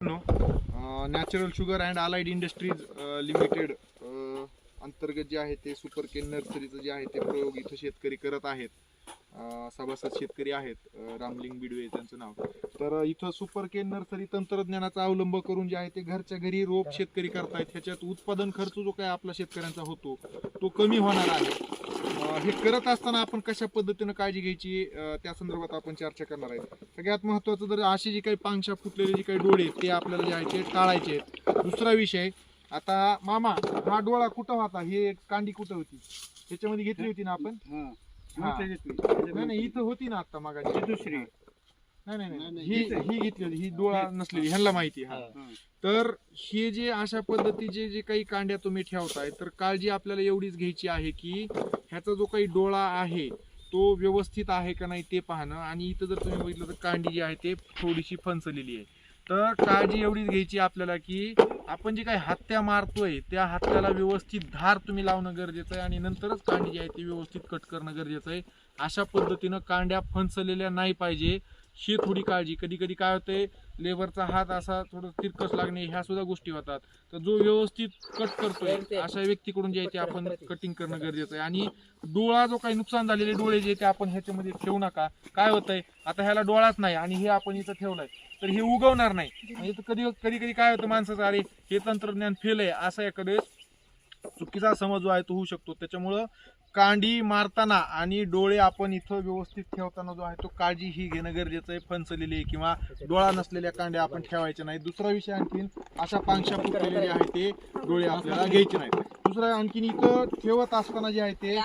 Natural sugar and allied industries limited अंतर्गत जे आहे ते सुपर केन नर्सरीचं जे आहे ते प्रयोग इथं शेतकरी करत आहेत. सभासद शेतकरी आहेत रामलिंग बिडवे त्यांचं नाव. तर इथं सुपर केन नर्सरी तंत्रज्ञानाचा अवलंब करून जे आहे ते घरच्या घरी रोप शेतकरी करतायत. ह्याच्यात उत्पादन खर्च जो काय आपला शेतकऱ्यांचा होतो तो कमी होणार आहे. हे करत असताना आपण कशा पद्धतीनं काळजी घ्यायची त्या संदर्भात आपण चर्चा करणार आहे. सगळ्यात महत्वाचं जर अशी जी काही पांगशा फुटलेले जे काही डोळे ते आपल्याला जे आहे ते टाळायचे आहेत. दुसरा विषय आता मामा हा डोळा कुठं होता? हे कांडी कुठं होती? ह्याच्यामध्ये घेतली होती ना आपण? हा. नाही नाही इथं होती ना आता मागाची दुसरी नाही नाही नाही, नाही नाही, ही. ही घेतली होती ही डोळा नसलेली ह्यांना माहिती आहे हा. तर हे जे अशा पद्धतीचे जे काही कांड्या तुम्ही ठेवताय तर काळजी आपल्याला एवढीच घ्यायची आहे की ह्याचा जो काही डोळा आहे तो व्यवस्थित आहे का नाही ते पाहणं आणि इथं जर तुम्ही बघितलं तर कांडी जी आहे ते थोडीशी फनसलेली आहे तर काळजी एवढीच घ्यायची आपल्याला की आपण जे काही हत्या मारतोय त्या हत्याला व्यवस्थित धार तुम्ही लावणं गरजेचं आहे आणि नंतरच कांडी जी आहे ती व्यवस्थित कट करणं गरजेचं आहे. अशा पद्धतीनं कांड्या फणसलेल्या नाही पाहिजे. ही थोडी काळजी. कधी कधी काय होते लेबरचा हात असा थोडं तिरकस लागणे ह्या सुद्धा गोष्टी होतात. तर जो व्यवस्थित कट करतोय अशा व्यक्तीकडून जे आहे ते आपण कटिंग करणं गरजेचं आहे. आणि डोळा जो काही नुकसान झालेले डोळे जे ते आपण ह्याच्यामध्ये ठेवू नका. काय होतंय आता ह्याला डोळाच नाही आणि हे आपण इथं ठेवलंय. तर हे उगवणार नाही. म्हणजे तर कधी कधी कधी काय होतं माणसाचं अरे हे तंत्रज्ञान फेल आहे. असा एखादे चुकीचा समज जो आहे तो होऊ शकतो. त्याच्यामुळं कांडी मारताना आणि डोळे आपण इथं व्यवस्थित ठेवताना जो आहे तो काळजी ही घेणं गरजेचं आहे फणसलेली किंवा डोळा नसलेल्या कांड्या आपण ठेवायच्या नाही दुसरा विषय आणखीन अशा पांगशा फुटलेल्या जे आहे ते डोळे आपल्याला घ्यायचे नाहीत. दुसरा आणखीन इथं ठेवत असताना जे आहे ते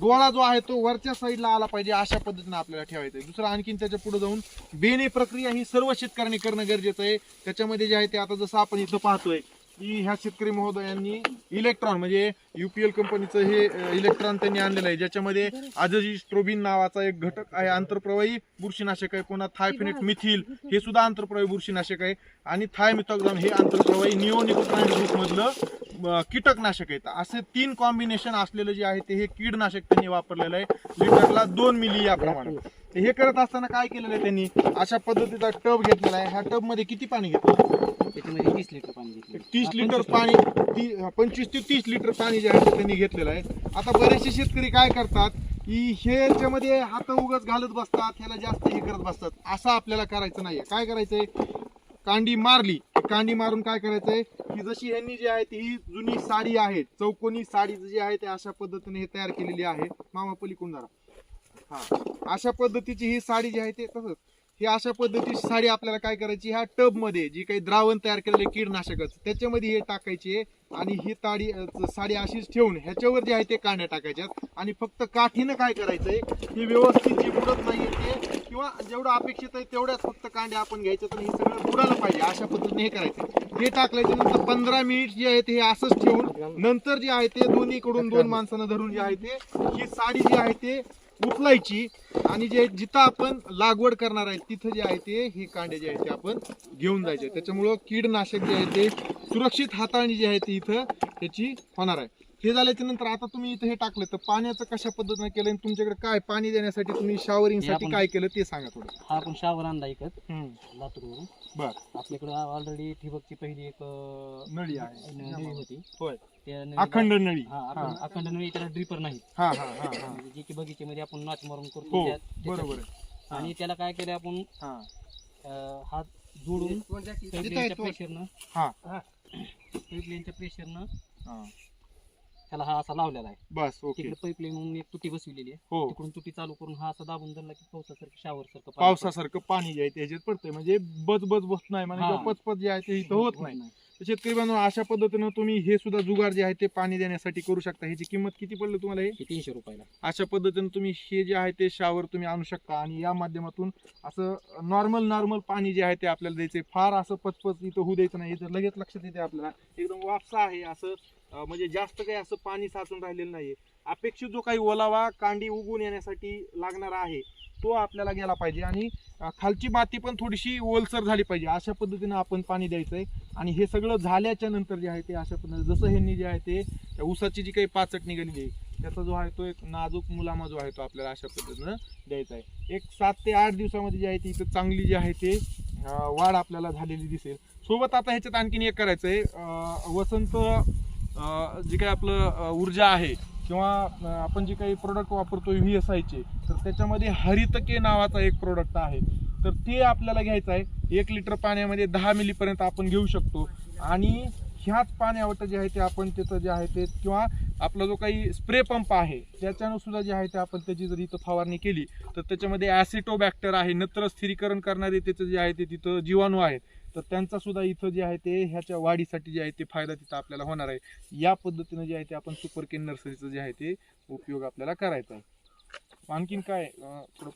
डोळा जो आहे तो वरच्या साईडला आला पाहिजे अशा पद्धतीने आपल्याला ठेवायचं आहे. दुसरा आणखीन त्याच्या पुढे जाऊन बेने प्रक्रिया ही सर्व शेतकऱ्यांनी करणं गरजेचं आहे. त्याच्यामध्ये जे आहे ते आता जसं आपण इथं पाहतोय की ह्या शेतकरी महोदयांनी इलेक्ट्रॉन म्हणजे युपीएल कंपनीचं हे इलेक्ट्रॉन त्यांनी आणलेलं आहे ज्याच्यामध्ये आजजिस्ट्रोबिन नावाचा एक घटक आहे आंतरप्रवाही बुरशीनाशक आहे पुन्हा थायफिनेट मिथिल हे सुद्धा आंतरप्रवाही बुरशीनाशक आहे. आणि थायमिथॉक्झाम हे आंतरप्रवाही निओनिकोट्राईड ग्रुप मधलं कीटकनाशक आहे. असे तीन कॉम्बिनेशन असलेलं जे आहे ते हे कीडनाशक त्यांनी वापरलेलं आहे. लिटरला दोन मिली या प्रमाणात. हे करत असताना काय केलेलं आहे त्यांनी? अशा पद्धतीचा टब घेतलेला आहे. ह्या टबमध्ये किती पाणी घेतलं? त्याच्यामध्ये तीस लिटर पाणी घेतलं तीस लिटर पाणी ती- पंचवीस ते तीस लिटर पाणी जे आहे ते त्यांनी घेतलेलं आहे. आता बरेचसे शेतकरी काय करतात की हे याच्यामध्ये हात उगच घालत बसतात ह्याला जास्त हे करत बसतात. असं आपल्याला करायचं नाहीये. काय करायचंय? कांडी मारली. की कांडी मारून काय करायचंय? की जशी ह्यांनी जी आहे ती ही जुनी साडी आहे चौकोनी साडी जी आहे ते अशा पद्धतीने हे तयार केलेली आहे. मामा पलीकडून जरा. हा. अशा पद्धतीची ही साडी जी आहे ते तसंच. ही अशा पद्धतीची साडी आपल्याला काय करायची? ह्या टबमध्ये जी काही द्रावण तयार केलेले कीडनाशकच त्याच्यामध्ये हे टाकायचे आणि ही ताडी साडी अशीच ठेवून ह्याच्यावर जे आहे ते कांड्या टाकायच्यात. आणि फक्त काठीनं काय करायचंय? ही व्यवस्थित जी बुडत नाहीये ते किंवा जेवढं अपेक्षित आहे तेवढ्याच फक्त कांड्या आपण घ्यायच्या तर हे सगळं बुडायला पाहिजे. अशा पद्धतीने हे करायचं. हे टाकल्याच्या नंतर पंधरा मिनिट जे आहे ते हे असंच ठेवून नंतर जे आहे ते दोन्हीकडून दोन माणसांना धरून जे आहे ते ही साडी जी आहे ते उचलायची आणि जे जिथं आपण लागवड करणार आहे तिथं जे आहे ते हे कांडे जे आहे ते आपण घेऊन जायचे. त्याच्यामुळं कीडनाशक जे आहे ते सुरक्षित हाताळणी जी आहे ती इथं त्याची होणार आहे. हे झाल्याच्यानंतर आता तुम्ही इथं हे टाकलं तर पाण्याचं कशा पद्धतीने केलं आणि तुमच्याकडे काय पाणी देण्यासाठी तुम्ही showering हे साठी आपण- काय केलं ते सांगा थोडं. हा आपण शावर आणला एकच हम्म. लातूरवरून. बर. आपल्याकडे ऑलरेडी ठिबकची पहिली एक अं, नळी आहे. नळी होती. होय. त्या नळीला- अखंड नळी. हा अखंड- अखंड नळी त्याला ड्रिपर नाही हा हा हा हा. म्हणजे जे की बगीचेमध्ये आपण नाच मारून करतो हो त्या- त्याच्यात. बरोबर आहे. आणि त्याला काय केलं आपण हा. अं, हात जोडून पाईपलाईनच्या प्रेशरनं हा. पाईपलाईनच्या प्रेशरनं हा. त्याला हा असा लावलेला आहे. बस ओके. तिकडे पाईपलाईन एक तुटी बसविलेली आहे. हो. तिकडून तुटी चालू करून हा असा दाबून धरला की पावसासारखं शावर सारखं पावसासारखं पाणी जे आहे ते ह्याच्यात पडतंय. म्हणजे बज बज बस नाही. म्हणजे हा. किंवा पचपच जे आहे ते इथं होत नाही. तर शेतकरी बांधव अशा पद्धतीनं तुम्ही हे सुद्धा जुगार जे आहे ते पाणी देण्यासाठी करू शकता. ह्याची किंमत किती पडली तुम्हाला हे? हे तीनशे रुपयाला. अशा पद्धतीनं तुम्ही हे जे आहे ते शावर तुम्ही आणू शकता. आणि या माध्यमातून असं नॉर्मल नॉर्मल पाणी जे आहे ते आपल्याला द्यायचे फार असं पचपच इथं होऊ द्यायचं नाही. तर लगेच लक्षात येते आपल्याला. एकदम वापसा आहे असं म्हणजे जास्त काही असं पाणी साचून राहिलेलं नाही अपेक्षित जो काही ओलावा कांडी उगून येण्यासाठी लागणारा आहे तो आपल्याला गेला पाहिजे. आणि खालची माती पण थोडीशी ओलसर झाली पाहिजे. अशा पद्धतीनं आपण पाणी द्यायचंय. आणि हे सगळं झाल्याच्यानंतर जे आहे ते अशा पद्धतीने जसं ह्यांनी जे आहे ते त्या ऊसाची जी काही पाचट निघालेली आहे त्याचा जो आहे तो एक नाजूक मुलामा जो आहे तो आपल्याला अशा पद्धतीनं द्यायचा आहे. एक सात ते आठ दिवसामध्ये जी आहे ती इथं चांगली जी आहे ते वाढ आपल्याला झालेली दिसेल. सोबत आता ह्याच्यात आणखीन एक करायचं आहे वसंत जे काही आपलं ऊर्जा आहे किंवा आपण जे काही प्रोडक्ट वापरतो व्ही एस आयचे तर त्याच्यामध्ये हरितके नावाचा एक प्रोडक्ट आहे. तर ते आपल्याला घ्यायचं आहे. एक लिटर पाण्यामध्ये दहा मिलीपर्यंत आपण घेऊ शकतो. आणि ह्याच पाण्यावर जे आहे ते आपण त्याचं जे आहे ते किंवा आपला जो काही स्प्रे पंप आहे त्याच्यानं सुद्धा जे आहे ते आपण त्याची जर इथं फवारणी केली तर त्याच्यामध्ये ॲसिटोबॅक्टर आहे. नत्र स्थिरीकरण करणारे त्याचं जे आहे ते तिथं जीवाणू आहेत. तर त्यांचा सुद्धा इथं जे आहे ते ह्याच्या वाढीसाठी जे आहे ते फायदा तिथं आपल्याला होणार आहे. या पद्धतीनं जे आहे ते आपण सुपर केन नर्सरीचं जे आहे ते उपयोग आपल्याला करायचा आहे. आणखीन काय थोडंफार